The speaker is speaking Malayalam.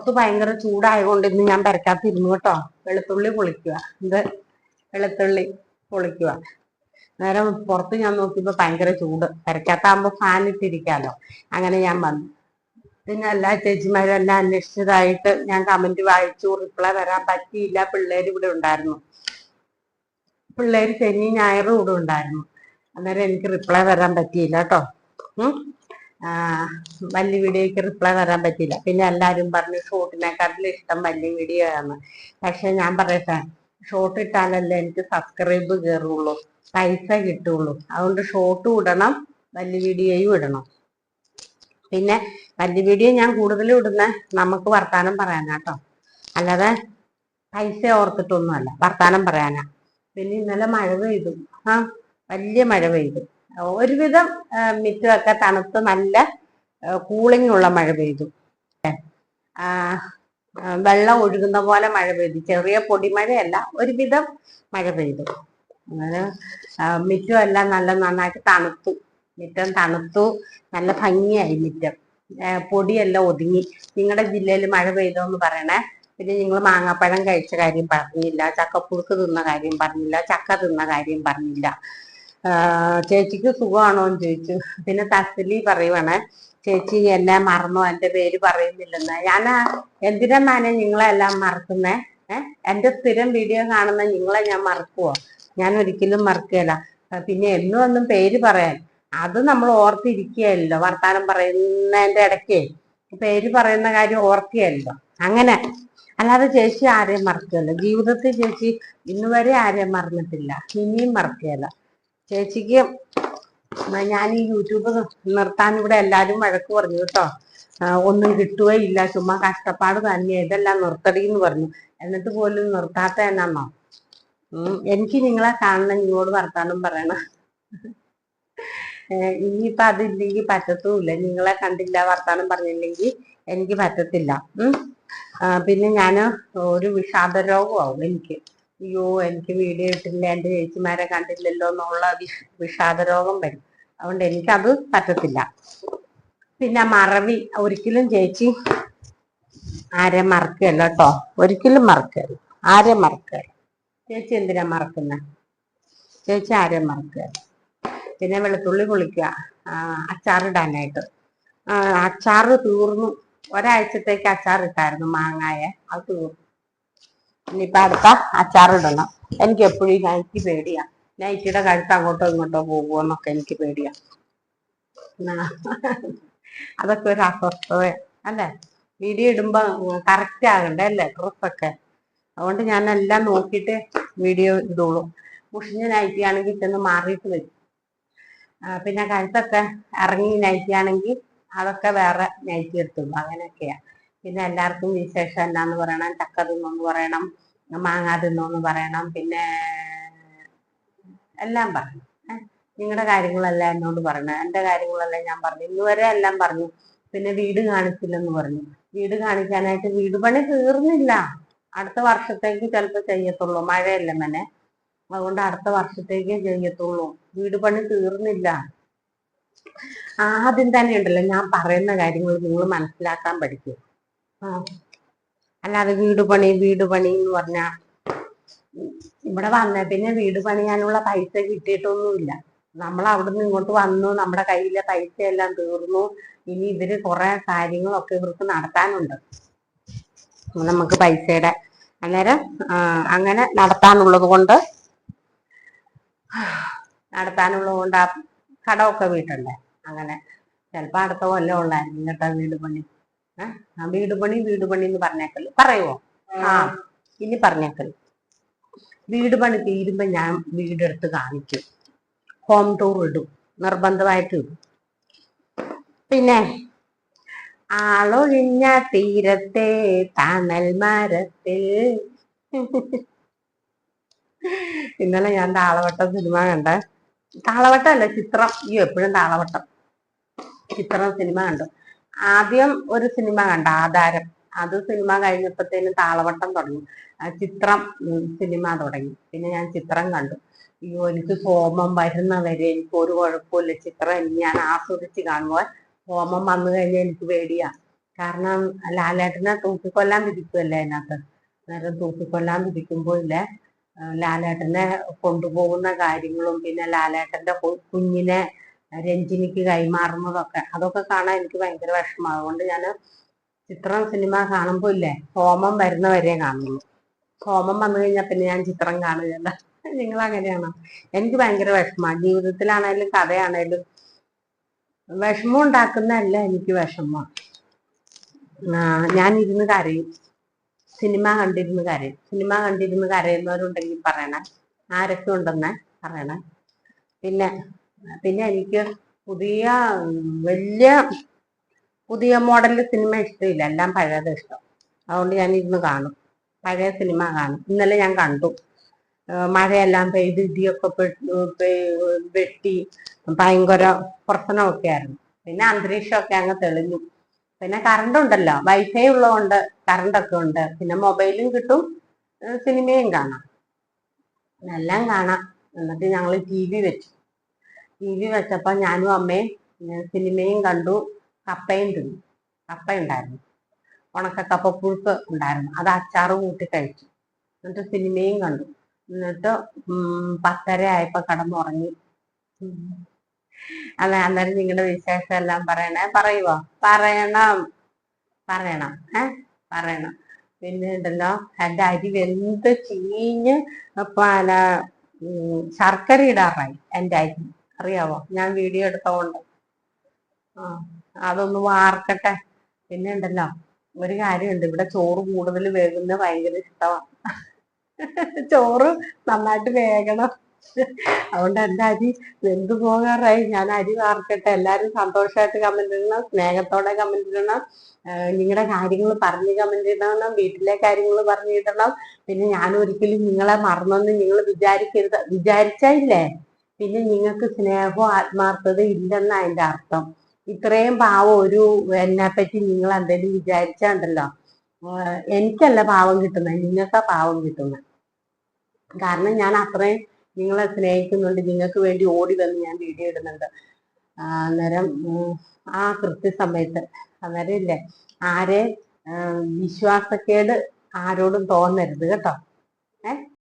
പുറത്ത് ഭയങ്കര ചൂടായതുകൊണ്ട് ഇന്ന് ഞാൻ പെരക്കാത്തിരുന്നു കേട്ടോ. വെളുത്തുള്ളി പൊളിക്കുക. ഇത് വെളുത്തുള്ളി പൊളിക്കുക. നേരം പുറത്ത് ഞാൻ നോക്കിയപ്പോ ഭയങ്കര ചൂട്. പെരക്കാത്താകുമ്പോ ഫാൻ ഇട്ടിരിക്കാലോ. അങ്ങനെ ഞാൻ വന്നു. പിന്നെ എല്ലാ ചേച്ചിമാരും എല്ലാം അന്വേഷിച്ചതായിട്ട് ഞാൻ കമന്റ് വായിച്ചു. റിപ്ലൈ വരാൻ പറ്റിയില്ല. പിള്ളേർ ഇവിടെ ഉണ്ടായിരുന്നു. പിള്ളേര് ശനി ഞായറും ഇവിടെ ഉണ്ടായിരുന്നു. അന്നേരം എനിക്ക് റിപ്ലൈ വരാൻ പറ്റിയില്ല കേട്ടോ. ഉം. വലിയ വീഡിയോയ്ക്ക് റിപ്ലൈ തരാൻ പറ്റില്ല പിന്നെ എല്ലാവരും പറഞ്ഞു ഷോർട്ടിനെക്കാട്ടിലും ഇഷ്ടം മല്ലി വീഡിയോ ആണ്. പക്ഷെ ഞാൻ പറയട്ടെ ഷോർട്ട് ഇട്ടാലല്ലേ എനിക്ക് സബ്സ്ക്രൈബ് കയറുള്ളൂ പൈസ കിട്ടുള്ളൂ. അതുകൊണ്ട് ഷോർട്ട് ഇടണം മല്ലി വീഡിയോയും ഇടണം. പിന്നെ മല്ലി വീഡിയോ ഞാൻ കൂടുതലും ഇടുന്ന നമുക്ക് വർത്താനം പറയാനാട്ടോ അല്ലാതെ പൈസ ഓർത്തിട്ടൊന്നുമല്ല വർത്താനം പറയാനാ. പിന്നെ ഇന്നലെ മഴ പെയ്തു. ആ വലിയ മഴ പെയ്തു. ഒരുവിധം മിറ്റമൊക്കെ തണുത്ത് നല്ല കൂളിംഗ് ഉള്ള മഴ പെയ്തു. വെള്ളം ഒഴുകുന്ന പോലെ മഴ പെയ്തു. ചെറിയ പൊടിമഴയല്ല ഒരുവിധം മഴ പെയ്തു. അങ്ങനെ മിറ്റമെല്ലാം നല്ല നന്നായിട്ട് തണുത്തു. മിറ്റം തണുത്തു നല്ല ഭംഗിയായി മിറ്റം. പൊടിയെല്ലാം ഒതുങ്ങി. നിങ്ങളുടെ ജില്ലയിൽ മഴ പെയ്തോ എന്ന് പറയണേ. പിന്നെ നിങ്ങൾ മാങ്ങാപ്പഴം കഴിച്ച കാര്യം പറഞ്ഞില്ല ചക്കപ്പുഴുക്ക് തിന്ന കാര്യം പറഞ്ഞില്ല ചക്ക തിന്ന കാര്യം പറഞ്ഞില്ല. ചേച്ചിക്ക് സുഖമാണോ എന്ന് ചോദിച്ചു. പിന്നെ തസ്ലി പറയുവാണ് ചേച്ചി എന്നെ മറന്നു? എന്റെ പേര് പറയുന്നില്ലെന്ന്. ഞാൻ എന്തിനാ മാനെ നിങ്ങളെല്ലാം മറക്കുന്നേ? ഏഹ് എന്റെ സ്ഥിരം വീഡിയോ കാണുന്ന നിങ്ങളെ ഞാൻ മറക്കുവോ? ഞാൻ ഒരിക്കലും മറക്കുകയില്ല പിന്നെ എന്നും ഒന്നും പേര് പറയാൻ. അത് നമ്മൾ ഓർത്തിരിക്കുകയല്ലോ വർത്താനം പറയുന്നതിന്റെ ഇടയ്ക്ക്. പേര് പറയുന്ന കാര്യം ഓർക്കുകയല്ലോ. അങ്ങനെ. അല്ലാതെ ചേച്ചി ആരെയും മറക്കുകയല്ല ജീവിതത്തിൽ ചേച്ചി ഇന്നുവരെ ആരെയും മറന്നിട്ടില്ല. ഇനിയും മറക്കുകയല്ല ചേച്ചിക്ക് ഞാൻ ഈ യൂട്യൂബ് നിർത്താൻ ഇവിടെ എല്ലാരും വഴക്ക് പറഞ്ഞു കേട്ടോ. ഒന്നും കിട്ടുകയില്ല ചുമ്മാ കഷ്ടപ്പാട് തന്നെ ഇതെല്ലാം നിർത്തടി എന്ന് പറഞ്ഞു. എന്നിട്ട് പോലും നിർത്താത്ത എന്നാന്നോ? എനിക്ക് നിങ്ങളെ കാണണം നിങ്ങളോട് വർത്താനം പറയണം. ഇനിയിപ്പൊ അതില്ലെങ്കിൽ പറ്റത്തുമില്ല നിങ്ങളെ കണ്ടില്ല വർത്താനം പറഞ്ഞില്ലെങ്കിൽ എനിക്ക് പറ്റത്തില്ല. പിന്നെ ഞാൻ ഒരു വിഷാദ രോഗമാവും എനിക്ക്. അയ്യോ എനിക്ക് വീഡിയോ ഇട്ടില്ല എന്റെ ചേച്ചിമാരെ കണ്ടില്ലല്ലോ എന്നുള്ള വിഷ വിഷാദ രോഗം വരും. അതുകൊണ്ട് എനിക്കത് പറ്റത്തില്ല. പിന്നെ മറവി ഒരിക്കലും ചേച്ചി ആരെ മറക്കുകയല്ല കേട്ടോ. ഒരിക്കലും മറക്കുകയല്ല ആരെ മറക്കുകയല്ല ചേച്ചി എന്തിനാ മറക്കുന്നത് ചേച്ചി ആരെ മറക്കുകയല്ല പിന്നെ വെളുത്തുള്ളി പൊളിക്കുക. ആ, അച്ചാറിടാനായിട്ട് അച്ചാറ് തീർന്നു. ഒരാഴ്ചത്തേക്ക് അച്ചാറിട്ടായിരുന്നു മാങ്ങായ. അത് തീർന്നു. ഇനിയിപ്പൊ അടുത്ത അച്ചാറിടണം. എനിക്ക് എപ്പോഴും നൈറ്റി പേടിയാ. നൈറ്റിയുടെ കഴുത്ത് അങ്ങോട്ടോ ഇങ്ങോട്ടോ പോകുമോന്നൊക്കെ എനിക്ക് പേടിയാ. ആ, അതൊക്കെ ഒരു അസ്വസ്ഥത. അല്ലേ? വീഡിയോ ഇടുമ്പോൾ കറക്റ്റ് ആകണ്ടേ അല്ലേ? ഡ്രസ്സൊക്കെ. അതുകൊണ്ട് ഞാൻ എല്ലാം നോക്കിയിട്ട് വീഡിയോ ഇടുള്ളൂ. മുഷിഞ്ഞ നൈറ്റി ആണെങ്കിൽ ചെന്ന് മാറിയിട്ട് വരും. പിന്നെ കഴുത്തൊക്കെ ഇറങ്ങി നൈറ്റി ആണെങ്കിൽ അതൊക്കെ വേറെ നൈറ്റി എടുത്തുള്ളൂ അങ്ങനെയൊക്കെയാ. പിന്നെ എല്ലാവർക്കും വിശേഷം എന്നാന്ന് പറയണം. ചക്ക തിന്നോന്ന് പറയണം. മാങ്ങ തിന്നോന്ന് പറയണം. പിന്നെ എല്ലാം പറഞ്ഞു. നിങ്ങളുടെ കാര്യങ്ങളെല്ലാം എന്നോട് പറഞ്ഞു. എന്റെ കാര്യങ്ങളെല്ലാം ഞാൻ പറഞ്ഞു. ഇന്നുവരെ എല്ലാം പറഞ്ഞു. പിന്നെ വീട് കാണിച്ചില്ലെന്ന് പറഞ്ഞു. വീട് കാണിക്കാനായിട്ട് വീട് പണി തീർന്നില്ല. അടുത്ത വർഷത്തേക്ക് ചിലപ്പോൾ ചെയ്യത്തുള്ളൂ. മഴയല്ല മനെ? അതുകൊണ്ട് അടുത്ത വർഷത്തേക്കേ ചെയ്യത്തുള്ളൂ. വീട് പണി തീർന്നില്ല. ആദ്യം തന്നെ ഉണ്ടല്ലോ ഞാൻ പറയുന്ന കാര്യങ്ങൾ നിങ്ങൾ മനസ്സിലാക്കാൻ പഠിക്കും. അല്ലാതെ വീട് പണി വീട് പണി എന്ന് പറഞ്ഞ ഇവിടെ വന്ന പിന്നെ വീട് പണിയാനുള്ള പൈസ കിട്ടിയിട്ടൊന്നുമില്ല. നമ്മൾ അവിടുന്ന് ഇങ്ങോട്ട് വന്നു നമ്മുടെ കയ്യിലെ പൈസ എല്ലാം തീർന്നു. ഇനി ഇവർ കുറെ കാര്യങ്ങളൊക്കെ ഇവർക്ക് നടത്താനുണ്ട്. നമുക്ക് പൈസയുടെ അന്നേരം അങ്ങനെ നടത്താനുള്ളത് കൊണ്ട് നടത്താനുള്ളത് കൊണ്ട് ആ കടമൊക്കെ വീട്ടണ്ടേ അങ്ങനെ. ചിലപ്പോ അടുത്ത കൊല്ലം ഉള്ളായിരുന്നു കേട്ടോ വീട് പണി. ആ വീട് പണി വീട് പണി എന്ന് പറഞ്ഞേക്കൽ. പറയുമോ ആ. ഇനി പറഞ്ഞേക്കൽ. വീട് പണി തീരുമ്പോ ഞാൻ വീടെടുത്ത് കാണിക്കും. ഹോം ടൂർ ഇടും. നിർബന്ധമായിട്ട് ഇടും. പിന്നെ ആളൊഴിഞ്ഞ തീരത്തെ തണൽ മരത്തിൽ ഇന്നലെ ഞാൻ താളവട്ടം സിനിമ കണ്ട. താളവട്ടം അല്ല ചിത്രം. അയ്യോ എപ്പോഴും താളവട്ടം. ചിത്രം സിനിമ കണ്ടു. ആദ്യം ഒരു സിനിമ കണ്ട ആധാരം. അത് സിനിമ കഴിഞ്ഞപ്പോഴത്തേനും താളവട്ടം തുടങ്ങി. ചിത്രം സിനിമ തുടങ്ങി. പിന്നെ ഞാൻ ചിത്രം കണ്ടു. അയ്യോ എനിക്ക് ഹോമം വരുന്നവരെ എനിക്ക് ഒരു കുഴപ്പമില്ല ചിത്രം എനിക്ക് ഞാൻ ആസ്വദിച്ച് കാണുമ്പോൾ ഹോമം വന്നു കഴിഞ്ഞാൽ എനിക്ക് പേടിയാ. കാരണം ലാലേട്ടനെ തൂക്കിക്കൊല്ലാൻ വിധിക്കുമല്ലേ അതിനകത്ത്? അന്നേരം തൂക്കിക്കൊല്ലാൻ വിധിക്കുമ്പോഴില്ലേ ലാലേട്ടനെ കൊണ്ടുപോകുന്ന കാര്യങ്ങളും പിന്നെ ലാലേട്ടന്റെ കുഞ്ഞിനെ രഞ്ജിനിക്ക് കൈമാറുന്നതൊക്കെ. അതൊക്കെ കാണാൻ എനിക്ക് ഭയങ്കര വിഷമം. അതുകൊണ്ട് ഞാൻ ചിത്രം സിനിമ കാണുമ്പോൾ ഇല്ലേ ഹോമം വരുന്നവരെ കാണുള്ളൂ. ഹോമം വന്നു കഴിഞ്ഞാൽ പിന്നെ ഞാൻ ചിത്രം കാണുകയല്ല. നിങ്ങൾ അങ്ങനെയാണോ? എനിക്ക് ഭയങ്കര വിഷമമാണ് ജീവിതത്തിലാണേലും കഥയാണേലും വിഷമം ഉണ്ടാക്കുന്നതല്ല എനിക്ക് വിഷമം. ഞാൻ ഇരുന്ന് കരയും. സിനിമ കണ്ടിരുന്ന് കരയും. സിനിമ കണ്ടിരുന്ന് കരയുന്നവരുണ്ടെങ്കിൽ പറയണേ. ആരൊക്കെ ഉണ്ടെന്ന് പറയണേ. പിന്നെ പിന്നെ എനിക്ക് പുതിയ വലിയ പുതിയ മോഡൽ സിനിമ ഇഷ്ടമില്ല. എല്ലാം പഴയത് ഇഷ്ടം. അതുകൊണ്ട് ഞാൻ ഇരുന്ന് കാണും. പഴയ സിനിമ കാണും. ഇന്നലെ ഞാൻ കണ്ടു. മഴയെല്ലാം പെയ്ത് ഇടിയൊക്കെ വെട്ടി ഭയങ്കര പ്രശ്നമൊക്കെ ആയിരുന്നു. പിന്നെ അന്തരീക്ഷമൊക്കെ അങ്ങ് തെളിഞ്ഞു. പിന്നെ കറണ്ട് ഉണ്ടല്ലോ. വൈഫൈ ഉള്ളതുകൊണ്ട് കറണ്ടൊക്കെ ഉണ്ട്. പിന്നെ മൊബൈലും കിട്ടും. സിനിമയും കാണാം. എല്ലാം കാണാം. എന്നിട്ട് ഞങ്ങൾ ടി വി വെച്ചു. ടി വി വെച്ചപ്പോൾ ഞാനും അമ്മയും സിനിമയും കണ്ടു. കപ്പയും തിന്നു. കപ്പ ഉണ്ടായിരുന്നു. ഉണക്ക കപ്പപ്പുഴുക്ക് ഉണ്ടായിരുന്നു. അത് അച്ചാറ് കൂട്ടി കഴിച്ചു. എന്നിട്ട് സിനിമയും കണ്ടു. എന്നിട്ട് പത്തര ആയപ്പോ കടന്നുറങ്ങി. അല്ല അന്നേരം നിങ്ങളുടെ വിശേഷം എല്ലാം പറയണേ. പറയുവോ? പറയണം. പറയണം. ഏ? പറയണം. പിന്നെ ഉണ്ടല്ലോ എന്റെ അരി വെന്ത് ചീഞ്ഞ് പല ശർക്കര ഇടാറായി എന്റെ അരി. അറിയാവോ? ഞാൻ വീഡിയോ എടുത്തോണ്ട്. ആ അതൊന്ന് വാർക്കട്ടെ. പിന്നെ ഉണ്ടല്ലോ ഒരു കാര്യമുണ്ട്. ഇവിടെ ചോറ് കൂടുതൽ വേകുന്ന ഭയങ്കര ഇഷ്ടമാണ് ചോറ് നന്നായിട്ട് വേകണം. അതുകൊണ്ട് എന്റെ അരി വെന്തു പോകാറായി. ഞാൻ അരി വാർക്കട്ടെ. എല്ലാവരും സന്തോഷമായിട്ട് കമന്റ് ഇടണം. സ്നേഹത്തോടെ കമന്റ് ഇടണം. നിങ്ങളുടെ കാര്യങ്ങൾ പറഞ്ഞ് കമന്റ് ഇടണം. വീട്ടിലെ കാര്യങ്ങൾ പറഞ്ഞിടണം പിന്നെ ഞാൻ ഒരിക്കലും നിങ്ങളെ മറന്നെന്ന് നിങ്ങൾ വിചാരിക്കരുത്. വിചാരിച്ചില്ലേ പിന്നെ നിങ്ങൾക്ക് സ്നേഹവും ആത്മാർത്ഥത ഇല്ലെന്ന അതിന്റെ അർത്ഥം. ഇത്രയും പാവം ഒരു എന്നെ പറ്റി നിങ്ങൾ എന്തെങ്കിലും വിചാരിച്ചാണ്ടല്ലോ. എനിക്കല്ല പാവം കിട്ടുന്നത്. നിങ്ങൾക്കാ പാവം കിട്ടുന്നത്. കാരണം ഞാൻ അത്രയും നിങ്ങളെ സ്നേഹിക്കുന്നുണ്ട്. നിങ്ങൾക്ക് വേണ്ടി ഓടി വന്ന് ഞാൻ വീഡിയോ ഇടുന്നുണ്ട്. അന്നേരം ആ കൃത്യസമയത്ത് അന്നേരം ഇല്ലേ ആരെ വിശ്വാസക്കേട് ആരോടും തോന്നരുത് കേട്ടോ. ഏ?